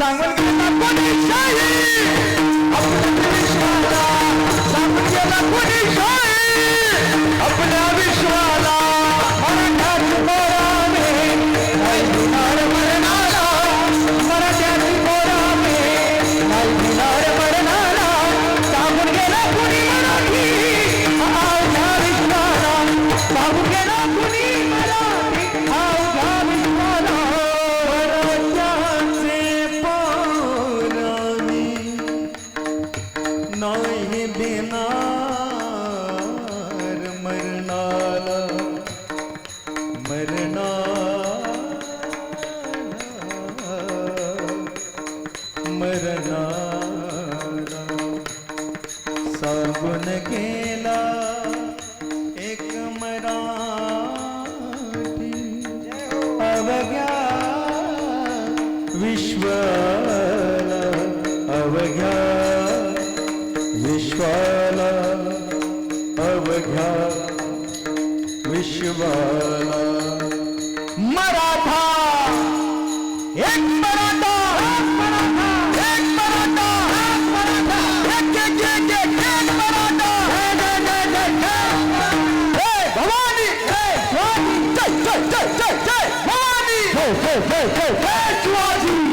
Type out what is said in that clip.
सांगून घेतात कोणी शाही मरना मरना साबुन गेला एक मरा अवज्ञा विश्व अवज्ञा विश्वाला अवज्ञा विश्वाला। मराठा! एक मराठा! एक मराठा! एक एक एक एक एक मराठा! भवानी! भवानी! जय जय जय जय जय भवानी! जय जय जय जय शिवाजी!